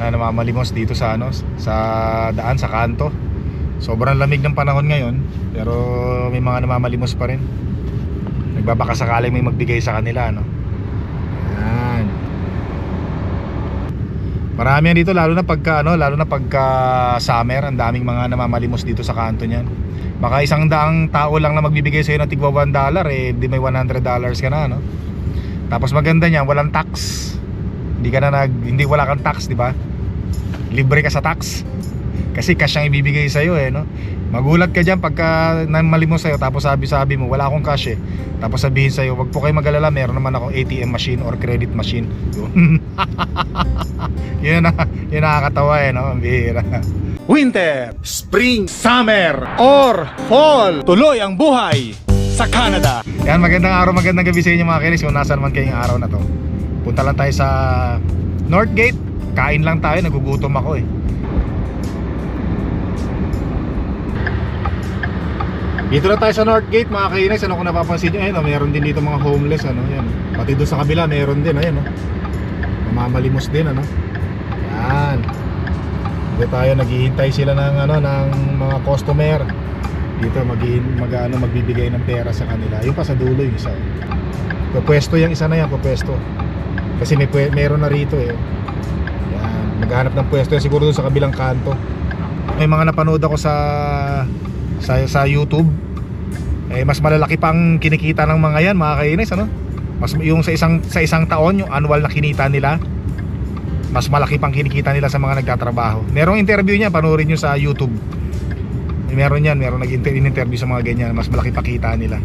na namamalimos dito sa ano sa daan sa kanto. Sobrang lamig ng panahon ngayon pero may mga namamalimos pa rin. Nagbabaka sakaling may magbigay sa kanila no. Yan. Marami yan dito lalo na pagka ano, lalo na pagka summer, ang daming mga namamalimos dito sa kanto niyan. Baka isang daang tao lang na magbibigay sa iyo ng tigwa 1 dollar eh di may 100 dollars ka na no. Tapos maganda niyan, walang tax. Hindi ka na nag hindi wala kang tax, di ba? Libre ka sa tax. Kasi cash ang ibibigay sa iyo eh no. Magulat ka diyan pagka namalimos sa iyo tapos sabi-sabi mo wala akong cash eh. Tapos sabihin sa iyo, wag po kayo mag-alala, meron naman akong ATM machine or credit machine. Yun. yun na, yun nakakatawa eh no, ang bihira. Winter, Spring, Summer, or Fall. Tuloy ang buhay sa Canada. Yan, magandang araw, magandang gabi sa inyo mga kinis kung nasa naman kayong araw na to. Punta lang tayo sa Northgate. Kain lang tayo, nagugutom ako eh. Dito na tayo sa Northgate mga kainis. Ano kung napapansin nyo, ayun, oh, meron din dito mga homeless. Ano, yan. Pati doon sa kabila, meron din. Ayan, oh. Mamamalimos din, ano. Yan. Dito tayo, naghihintay sila ng, ano, ng mga customer. Dito, mag, mag, ano, magbibigay ng pera sa kanila. Yung pa sa dulo yung isa. oh. Pupwesto yung isa na yan, pupwesto. Kasi may meron na rito eh. Yan, maghanap ng pwesto yan siguro doon sa kabilang kanto. May mga napanood ako sa sa sa YouTube. Eh mas malalaki pang kinikita ng mga yan, mga kainis ano? Mas yung sa isang sa isang taon yung annual na kinita nila mas malaki pang kinikita nila sa mga nagtatrabaho. Merong interview niya, panoorin niyo sa YouTube. Meron yan, meron nag-interview sa mga ganyan, mas malaki pa kita nila.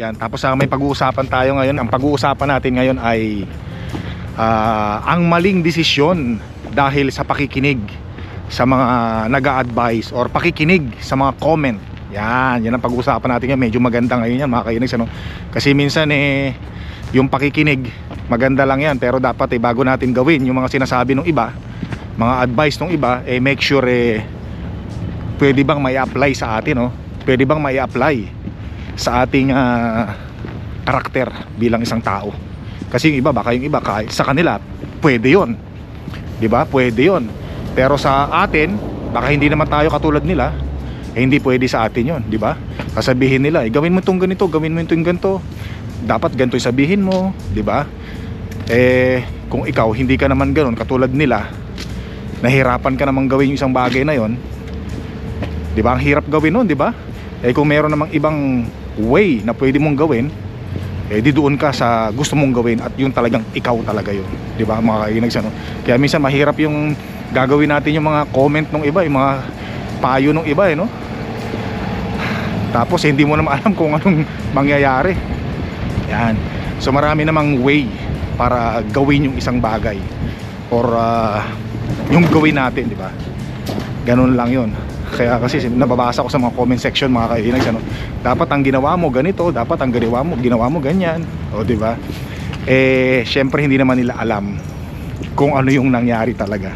Yan, tapos ah, may pag-uusapan tayo ngayon. Ang pag-uusapan natin ngayon ay ah, ang maling desisyon dahil sa pakikinig sa mga nag-a-advise or pakikinig sa mga comment. Yan, yan ang pag-uusapan natin ngayon. Medyo maganda ngayon yan, mga kainis, ano? Kasi minsan eh yung pakikinig maganda lang yan pero dapat eh bago natin gawin yung mga sinasabi ng iba mga advice ng iba eh make sure eh pwede bang may apply sa atin no pwede bang may apply sa ating ah, karakter bilang isang tao kasi yung iba baka yung iba kahit sa kanila pwede yon di ba pwede yon pero sa atin baka hindi naman tayo katulad nila eh, hindi pwede sa atin yon di ba sasabihin nila eh, gawin mo itong ganito gawin mo itong ganito dapat ganito yung sabihin mo, 'di ba? Eh kung ikaw hindi ka naman ganoon katulad nila, nahirapan ka namang gawin yung isang bagay na 'yon. 'Di ba? Ang hirap gawin noon, 'di ba? Eh kung meron namang ibang way na pwede mong gawin, eh di doon ka sa gusto mong gawin at yung talagang ikaw talaga 'yon, 'di ba? Mga kainags ano. Kaya minsan mahirap yung gagawin natin yung mga comment ng iba, yung mga payo ng iba, eh, no? Tapos hindi mo naman alam kung anong mangyayari. Yan. So marami namang way para gawin yung isang bagay or ah, yung gawin natin, di ba? Ganun lang 'yon. Kaya kasi nababasa ko sa mga comment section mga kainags ano, dapat ang ginawa mo ganito, dapat ang ginawa mo, ginawa mo ganyan. O di ba? Eh syempre hindi naman nila alam kung ano yung nangyari talaga.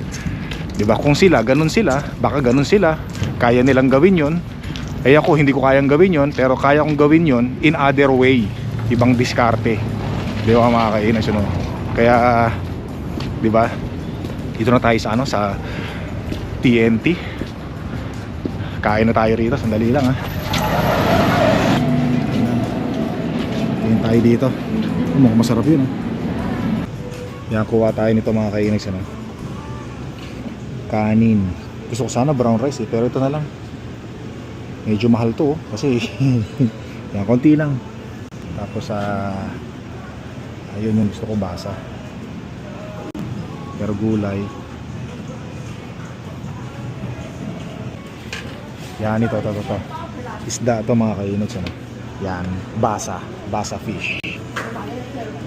'Di ba? Kung sila ganun sila, baka ganun sila, kaya nilang gawin 'yon. Eh ako hindi ko kayang gawin 'yon, pero kaya kong gawin 'yon in other way ibang diskarte di ba mga kainas yun kaya di ba dito na tayo sa ano sa TNT kain na tayo rito sandali lang ha kain tayo dito. Mukhang masarap yun ha yan kuha tayo nito mga kainis ano. Kanin. Gusto ko sana brown rice eh pero ito na lang. Medyo mahal to oh, kasi yan konti lang. Tapos sa ayun yung gusto ko basa. Pero gulay yan ito ito ito, ito. isda to mga kainots ano? yan basa basa fish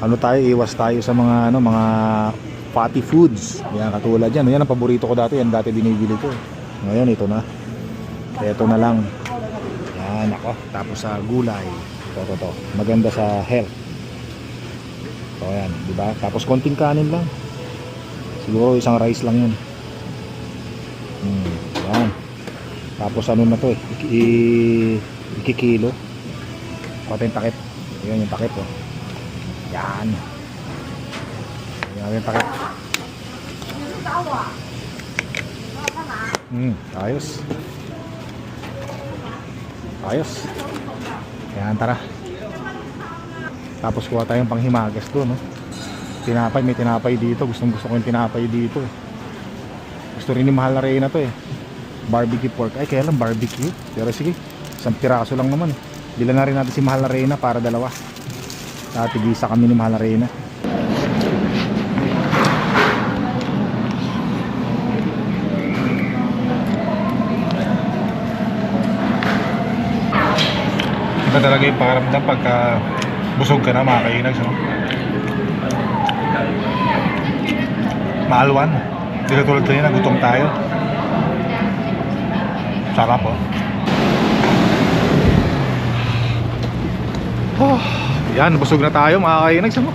ano tayo iwas tayo sa mga ano mga fatty foods yan katulad yan yan ang paborito ko dati yan dati binibili ko ngayon ito na ito na lang yan ako tapos sa gulay ito, ito, ito. Maganda sa health. So, ayan, di ba? Tapos konting kanin lang. Siguro isang rice lang 'yun. Hmm, yan. Tapos ano na 'to eh? Ikikilo. Pati yung takip. Ayan yung takip oh. Yan. Ayan Namin takip. Hmm, ayos. Ayos. Yan, tara. Tapos kuha tayong panghimagas doon, no? Tinapay, may tinapay dito. Gustong gusto ko yung tinapay dito. eh. Gusto rin ni Mahal na Reyna to eh. Barbecue pork. Ay, kaya lang barbecue. Pero sige, isang piraso lang naman. Bila na rin natin si Mahal na Reyna para dalawa. Tatigisa kami ni Mahal na Reyna. Iba talaga yung pakaramdam pagka busog ka na mga kainags. Ano? Maalwan. Hindi ka tulad kanina, gutom tayo. Sarap oh. Oh, yan, busog na tayo mga kainags. Ano?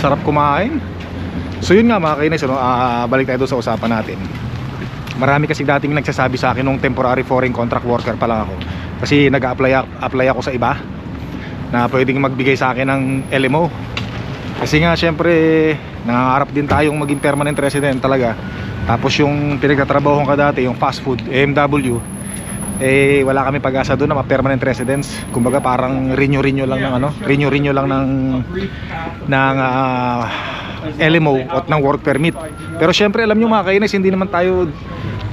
Sarap kumain. So yun nga mga kainags, ano? ah, balik tayo sa usapan natin. Marami kasi dating nagsasabi sa akin nung temporary foreign contract worker pa lang ako. Kasi nag-apply apply ako sa iba na pwedeng magbigay sa akin ng LMO. Kasi nga syempre nangangarap din tayong maging permanent resident talaga. Tapos yung pinagtatrabaho ka dati, yung fast food, AMW, eh wala kami pag-asa doon na ma-permanent residence. Kumbaga parang renew-renew lang ng ano, renew-renew lang ng ng ah, LMO at ng work permit. Pero syempre alam nyo mga kainis, hindi naman tayo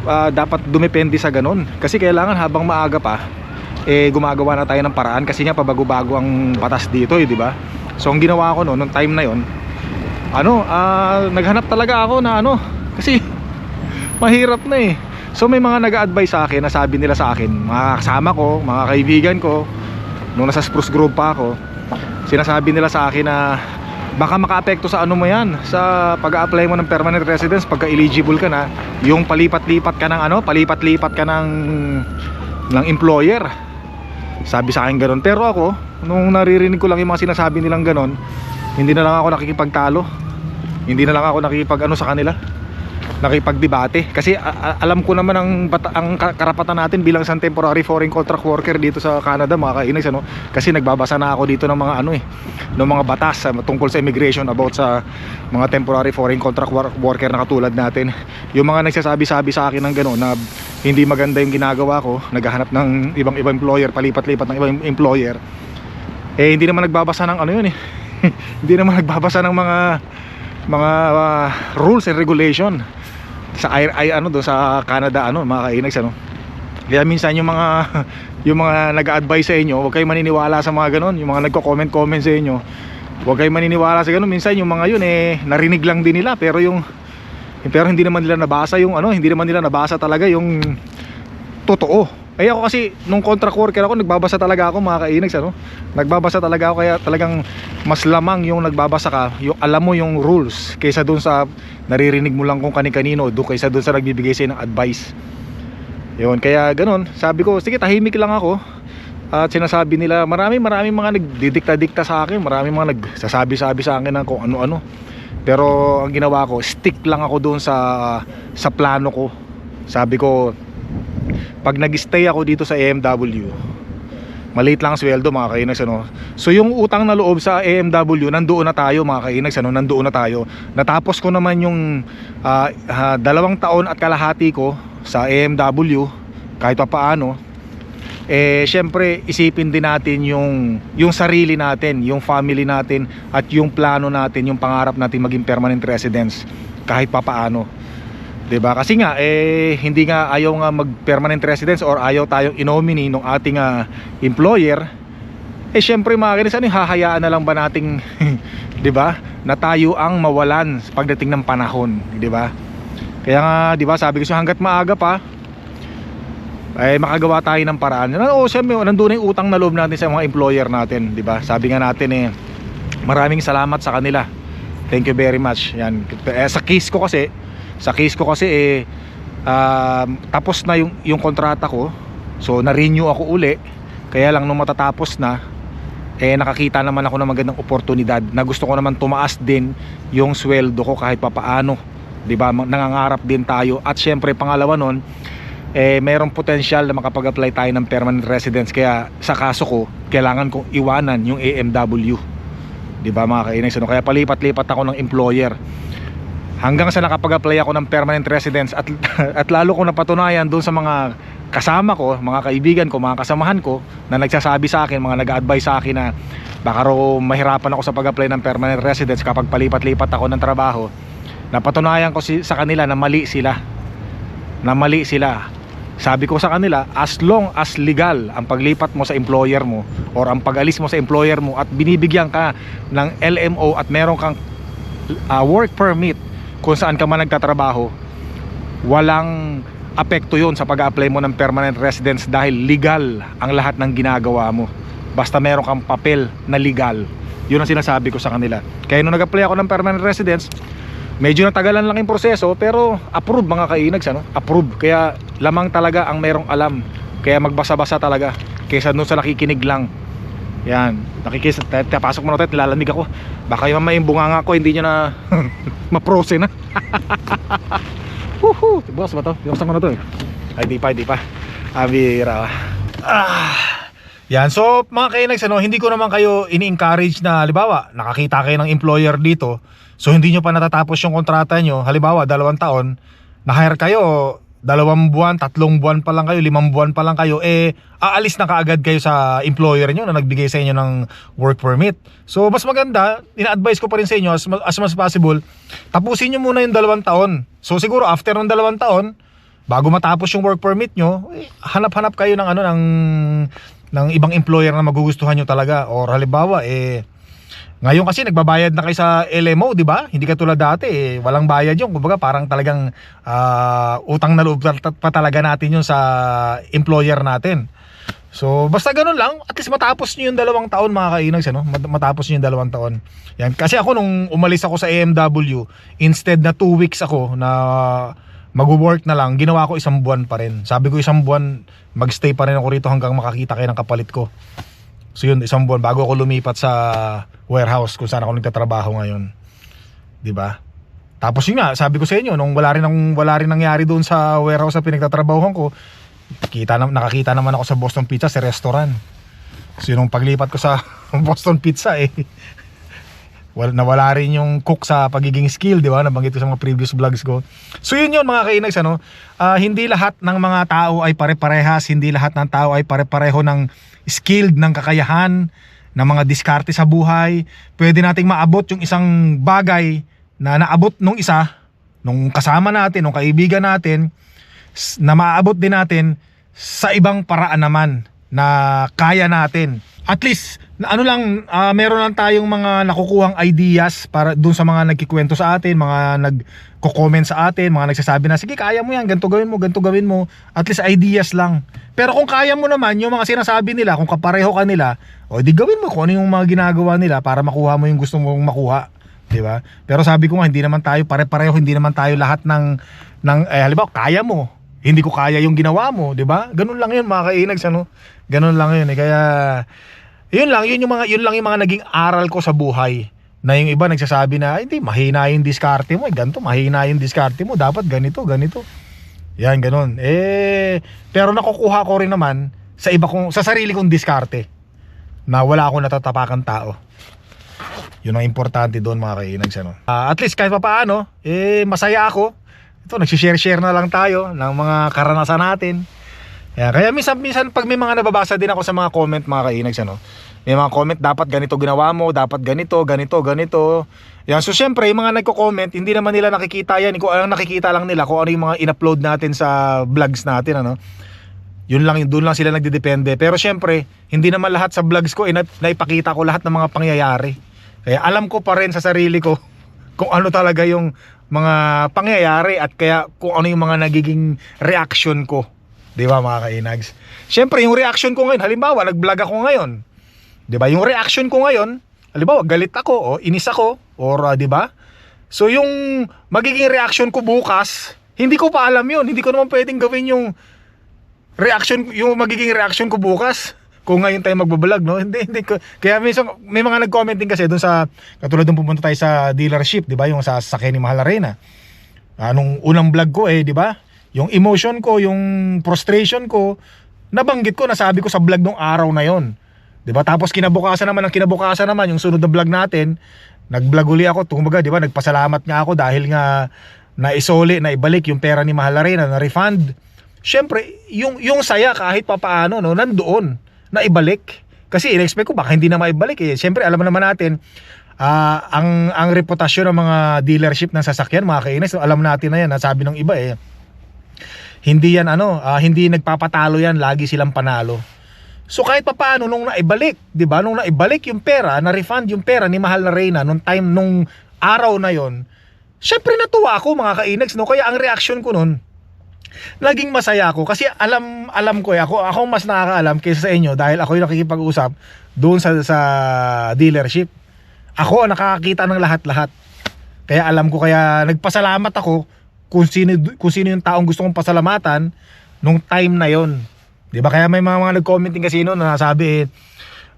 ah, dapat dumepende sa ganun. Kasi kailangan habang maaga pa, eh gumagawa na tayo ng paraan kasi nga pabago-bago ang batas dito eh, di ba? So ang ginawa ko no, nung time na yon, ano, ah, naghanap talaga ako na ano, kasi mahirap na eh. So may mga nag-advise sa akin, nasabi nila sa akin, mga kasama ko, mga kaibigan ko, nung nasa Spruce Grove pa ako, sinasabi nila sa akin na baka makaapekto sa ano mo yan sa pag-apply mo ng permanent residence pagka eligible ka na yung palipat-lipat ka ng ano palipat-lipat ka ng ng employer sabi sa akin ganun. Pero ako nung naririnig ko lang yung mga sinasabi nilang ganun hindi na lang ako nakikipagtalo. Hindi na lang ako nakikipag ano sa kanila nakipagdebate. Kasi alam ko naman ang ang ka- karapatan natin bilang isang temporary foreign contract worker dito sa Canada mga kainis ano? Kasi nagbabasa na ako dito ng mga ano eh ng mga batas ah, tungkol sa immigration about sa mga temporary foreign contract wor- worker na katulad natin. Yung mga nagsasabi-sabi sa akin ng gano'n na hindi maganda yung ginagawa ko naghahanap ng ibang ibang employer palipat-lipat ng ibang employer eh hindi naman nagbabasa ng ano yun eh hindi naman nagbabasa ng mga mga ah, rules and regulation sa ay, ay ano do sa Canada ano mga kainags ano. Kaya minsan yung mga yung mga nag-advise sa inyo huwag kayong maniniwala sa mga ganon yung mga nagko-comment comment sa inyo huwag kayong maniniwala sa ganon minsan yung mga yun eh narinig lang din nila pero yung pero hindi naman nila nabasa yung ano hindi naman nila nabasa talaga yung totoo eh ako kasi nung contract worker ako nagbabasa talaga ako mga kainags ano? Nagbabasa talaga ako kaya talagang mas lamang yung nagbabasa ka yung alam mo yung rules kaysa dun sa naririnig mo lang kung kani-kanino do kaysa dun sa nagbibigay sa'yo ng advice. Yun kaya ganun. Sabi ko sige tahimik lang ako. At sinasabi nila marami marami mga nagdidikta-dikta sa akin marami mga nagsasabi-sabi sa akin ng kung ano-ano. Pero ang ginawa ko stick lang ako doon sa sa plano ko. Sabi ko pag nag-stay ako dito sa AMW maliit lang ang sweldo mga kainags ano. So yung utang na loob sa AMW nandoon na tayo mga kainags ano, nandoon na tayo. Natapos ko naman yung ah, ah, dalawang taon at kalahati ko sa AMW kahit pa paano. Eh syempre isipin din natin yung yung sarili natin, yung family natin at yung plano natin, yung pangarap natin maging permanent residence kahit pa paano. 'Di ba? Kasi nga eh hindi nga ayaw nga mag permanent residence or ayaw tayong inomini ng ating ah, employer. Eh syempre mga kinis, ano hahayaan na lang ba nating 'di ba? Na tayo ang mawalan pagdating ng panahon, 'di ba? Kaya nga 'di ba, sabi ko siya hangga't maaga pa ay makagawa tayo ng paraan. Oo, syempre nandoon na yung utang na loob natin sa mga employer natin, 'di ba? Sabi nga natin eh maraming salamat sa kanila. Thank you very much. Yan. Eh, sa case ko kasi, sa case ko kasi eh um, tapos na yung yung kontrata ko. So na-renew ako uli. Kaya lang nung matatapos na eh nakakita naman ako ng magandang oportunidad na gusto ko naman tumaas din yung sweldo ko kahit papaano. 'Di ba? Nangangarap din tayo at syempre pangalawa nun eh merong potensyal na makapag-apply tayo ng permanent residence kaya sa kaso ko kailangan kong iwanan yung AMW 'di ba mga kainags? Ano? Kaya palipat-lipat ako ng employer. Hanggang sa nakapag-apply ako ng permanent residence at at lalo ko napatunayan doon sa mga kasama ko, mga kaibigan ko, mga kasamahan ko na nagsasabi sa akin, mga nag-advise sa akin na baka raw mahirapan ako sa pag-apply ng permanent residence kapag palipat-lipat ako ng trabaho. Napatunayan ko si, sa kanila na mali sila. Na mali sila. Sabi ko sa kanila, as long as legal ang paglipat mo sa employer mo or ang pag-alis mo sa employer mo at binibigyan ka ng LMO at meron kang uh, work permit kung saan ka man nagtatrabaho, walang apekto yon sa pag-apply mo ng permanent residence dahil legal ang lahat ng ginagawa mo. Basta meron kang papel na legal. Yun ang sinasabi ko sa kanila. Kaya nung nag-apply ako ng permanent residence, medyo natagalan lang yung proseso pero approve mga kainags ano? Approve. Kaya lamang talaga ang merong alam. Kaya magbasa-basa talaga kaysa doon sa nakikinig lang. Yan, nakikis, tapasok mo na tayo, nilalamig ako. Baka yung mamaya yung bunganga ko, hindi nyo na maprose na. Woohoo! Bukas ba to? Buksan ko na to eh. Ay, di pa, di pa. Abira. Ah. Yan, so mga kainags, ano, hindi ko naman kayo ini-encourage na, halimbawa, nakakita kayo ng employer dito, so hindi nyo pa natatapos yung kontrata nyo, halimbawa, dalawang taon, na-hire kayo, dalawang buwan, tatlong buwan pa lang kayo, limang buwan pa lang kayo, eh, aalis na kaagad kayo sa employer nyo na nagbigay sa inyo ng work permit. So, mas maganda, ina-advise ko pa rin sa inyo, as, as much as possible, tapusin nyo muna yung dalawang taon. So, siguro, after ng dalawang taon, bago matapos yung work permit nyo, eh, hanap-hanap kayo ng ano, ng, ng ibang employer na magugustuhan nyo talaga. Or halimbawa, eh, ngayon kasi nagbabayad na kayo sa LMO, di ba? Hindi katulad dati, eh, walang bayad yun. Kumbaga parang talagang ah, utang na loob pa, talaga natin yun sa employer natin. So, basta ganun lang, at least matapos nyo yung dalawang taon mga kainags, ano? Mat- Matapos nyo yung dalawang taon. Yan. Kasi ako nung umalis ako sa AMW, instead na 2 weeks ako na mag-work na lang, ginawa ko isang buwan pa rin. Sabi ko isang buwan, magstay pa rin ako rito hanggang makakita kayo ng kapalit ko. So yun, isang buwan bago ako lumipat sa warehouse kung saan ako nagtatrabaho ngayon. 'Di ba? Tapos yun nga, sabi ko sa inyo, nung wala rin, nang, wala rin nangyari doon sa warehouse na pinagtatrabahuhan ko, kita na, nakakita naman ako sa Boston Pizza sa restaurant. So yun, nung paglipat ko sa Boston Pizza eh, wala, nawala rin yung cook sa pagiging skill, di ba? Nabanggit ko sa mga previous vlogs ko. So yun yun mga kainags, ano? Ah, hindi lahat ng mga tao ay pare-parehas, hindi lahat ng tao ay pare-pareho ng skilled, ng kakayahan, ng mga diskarte sa buhay. Pwede nating maabot yung isang bagay na naabot nung isa, nung kasama natin, nung kaibigan natin, na maaabot din natin sa ibang paraan naman na kaya natin. At least, ano lang, ah, meron lang tayong mga nakukuhang ideas para dun sa mga nagkikwento sa atin, mga nagko-comment sa atin, mga nagsasabi na, sige, kaya mo yan, ganito gawin mo, ganito gawin mo. At least ideas lang. Pero kung kaya mo naman, yung mga sinasabi nila, kung kapareho ka nila, o di gawin mo kung ano yung mga ginagawa nila para makuha mo yung gusto mong makuha. Di ba? Pero sabi ko nga, hindi naman tayo pare-pareho, hindi naman tayo lahat ng, ng eh, halimbawa, kaya mo. Hindi ko kaya yung ginawa mo, di ba? Ganun lang yun, mga kainags, ano? Ganun lang yun, eh. Kaya, yun lang, yun yung mga, yun lang yung mga naging aral ko sa buhay. Na yung iba nagsasabi na, "Ay, hindi, mahina yung diskarte mo. Eh, ganito, mahina yung diskarte mo. Dapat ganito, ganito. Yan, ganun. Eh, pero nakukuha ko rin naman sa iba kong, sa sarili kong diskarte. Na wala akong natatapakan tao. Yun ang importante doon mga kainags ano. Ah, at least kahit pa paano, eh masaya ako. Ito nagsi-share-share na lang tayo ng mga karanasan natin. Kaya, kaya minsan minsan pag may mga nababasa din ako sa mga comment mga kainags ano. May mga comment dapat ganito ginawa mo, dapat ganito, ganito, ganito. Yan, so syempre yung mga nagko-comment, hindi naman nila nakikita yan. Kung ang nakikita lang nila kung ano yung mga in-upload natin sa vlogs natin ano. Yun lang, doon lang sila nagdedepende. Pero syempre, hindi naman lahat sa vlogs ko, eh, na, naipakita ko lahat ng mga pangyayari. Kaya alam ko pa rin sa sarili ko kung ano talaga yung mga pangyayari at kaya kung ano yung mga nagiging reaction ko. Di ba mga kainags? Syempre, yung reaction ko ngayon, halimbawa, nag-vlog ako ngayon. Di ba? Yung reaction ko ngayon, halimbawa, galit ako o inis ako or ah, di ba? So yung magiging reaction ko bukas, hindi ko pa alam yun. Hindi ko naman pwedeng gawin yung reaction yung magiging reaction ko bukas kung ngayon tayo magbablog no hindi hindi ko kaya minsan may mga nag-comment din kasi doon sa katulad nung pumunta tayo sa dealership di ba yung sa sasakyan ni Mahal Arena anong unang vlog ko eh di ba yung emotion ko yung frustration ko nabanggit ko nasabi ko sa vlog nung araw na yon 'Di ba? Tapos kinabukasan naman ang kinabukasan naman yung sunod na vlog natin, nag-vlog uli ako, kumbaga, 'di ba? Nagpasalamat nga ako dahil nga naisoli, na ibalik yung pera ni Mahal na rin, na refund. Syempre, yung yung saya kahit papaano no, nandoon na ibalik. Kasi in-expect ko baka hindi na maibalik eh. Syempre, alam naman natin ah, ang ang reputasyon ng mga dealership ng sasakyan, mga kainis, alam natin na yan, nasabi ng iba eh. Hindi yan ano, ah, hindi nagpapatalo yan, lagi silang panalo. So kahit pa paano nung naibalik, 'di ba? Nung naibalik yung pera, na refund yung pera ni Mahal na Reyna nung time nung araw na yon. Syempre natuwa ako mga kainags, no? Kaya ang reaction ko nun, naging masaya ako kasi alam alam ko eh, ako ako mas nakakaalam kaysa sa inyo dahil ako yung nakikipag-usap doon sa sa dealership. Ako ang nakakakita ng lahat-lahat. Kaya alam ko kaya nagpasalamat ako kung sino kung sino yung taong gusto kong pasalamatan nung time na yon. 'Di ba? Kaya may mga, mga nag-commenting kasi noon na nasabi eh,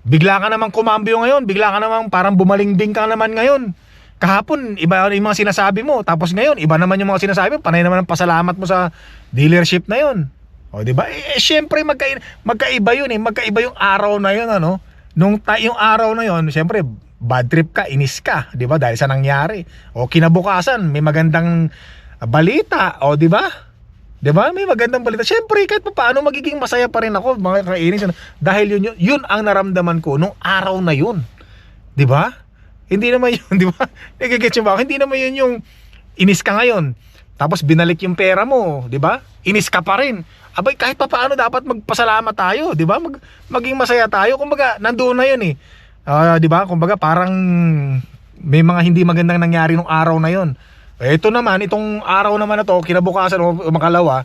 bigla ka namang kumambyo ngayon, bigla ka namang parang bumalingbing ka naman ngayon. Kahapon, iba yung mga sinasabi mo. Tapos ngayon, iba naman yung mga sinasabi mo. Panay naman ang pasalamat mo sa dealership na yon. O, di ba? Eh, eh, syempre, magka, magkaiba yun eh. Magkaiba yung araw na yun, ano? Nung yung araw na yun, syempre, bad trip ka, inis ka, di ba? Dahil sa nangyari. O, kinabukasan, may magandang balita, o, di ba? Di ba? May magandang balita. Syempre, kahit pa paano, magiging masaya pa rin ako, mga kainis. Ano? Dahil yun, yun, yun ang naramdaman ko nung araw na yun. Di ba? Hindi naman yun, di ba? Nagigets ba? Hindi naman yun yung inis ka ngayon. Tapos binalik yung pera mo, di ba? Inis ka pa rin. Abay, kahit pa paano dapat magpasalamat tayo, di ba? Mag, maging masaya tayo. Kumbaga, nandoon na yun eh. Ah, di ba? Kumbaga, parang may mga hindi magandang nangyari nung araw na yun. Eh, Ito naman, itong araw naman na to, kinabukasan o makalawa,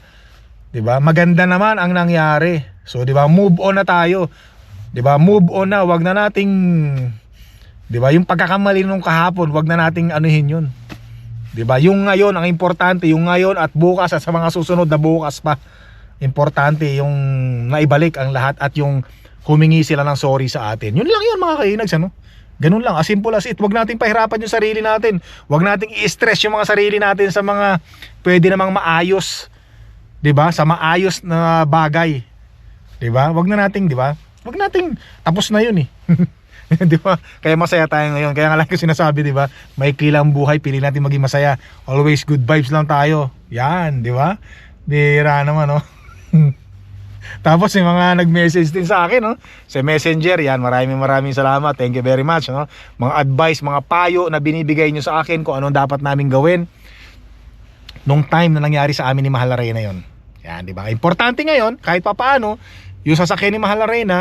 'di ba? Maganda naman ang nangyari. So, 'di ba? Move on na tayo. 'Di ba? Move on na, wag na nating 'di ba? Yung pagkakamali nung kahapon, wag na nating anuhin 'yun. 'Di ba? Yung ngayon ang importante, yung ngayon at bukas at sa mga susunod na bukas pa. Importante yung naibalik ang lahat at yung humingi sila ng sorry sa atin. Yun lang yun mga kainags ano. Ganun lang, as simple as it. Huwag nating pahirapan yung sarili natin. Huwag nating i-stress yung mga sarili natin sa mga pwede namang maayos. 'Di ba? Sa maayos na bagay. 'Di ba? Huwag na nating, 'di ba? Huwag nating tapos na 'yun eh. 'Di ba? Kaya masaya tayo ngayon. Kaya nga lang ko sinasabi, 'di ba? May kilang buhay, pili natin maging masaya. Always good vibes lang tayo. Yan, 'di ba? Bira naman, no? Tapos may mga nag-message din sa akin, no? Sa Messenger, yan, maraming maraming salamat. Thank you very much, no? Mga advice, mga payo na binibigay nyo sa akin kung anong dapat namin gawin nung time na nangyari sa amin ni Mahal na Reyna yon. Yan, di ba? Importante ngayon, kahit pa paano, yung sasakyan ni Mahal na Reyna,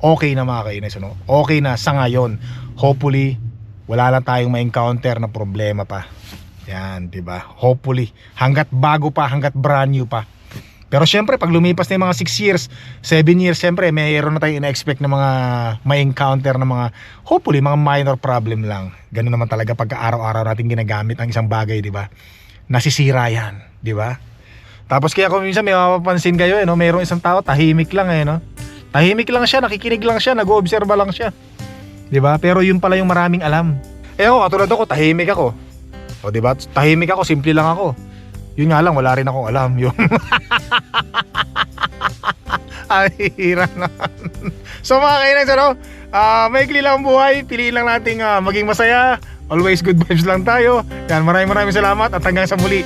okay na mga kainis, no? Okay na sa ngayon. Hopefully, wala lang tayong ma-encounter na problema pa. Yan, di ba? Hopefully, hanggat bago pa, hanggat brand new pa. Pero syempre, pag lumipas na yung mga 6 years, 7 years, syempre, mayroon na tayong ina-expect na mga may encounter na mga, hopefully, mga minor problem lang. Ganun naman talaga pagka araw-araw natin ginagamit ang isang bagay, di ba? Nasisira yan, di ba? Tapos kaya kung minsan may mapapansin kayo, eh, no? mayroong isang tao, tahimik lang eh, no? Tahimik lang siya, nakikinig lang siya, nag-oobserba lang siya. Di ba? Pero yun pala yung maraming alam. Eh ako, katulad ako, tahimik ako. O di ba? Tahimik ako, simple lang ako. Yun nga lang, wala rin akong alam. Yung Ay, hirap naman. so mga kainags, ano? Ah, maikli lang ang buhay. Piliin lang nating ah, maging masaya. Always good vibes lang tayo. Yan, maraming maraming salamat at hanggang sa muli.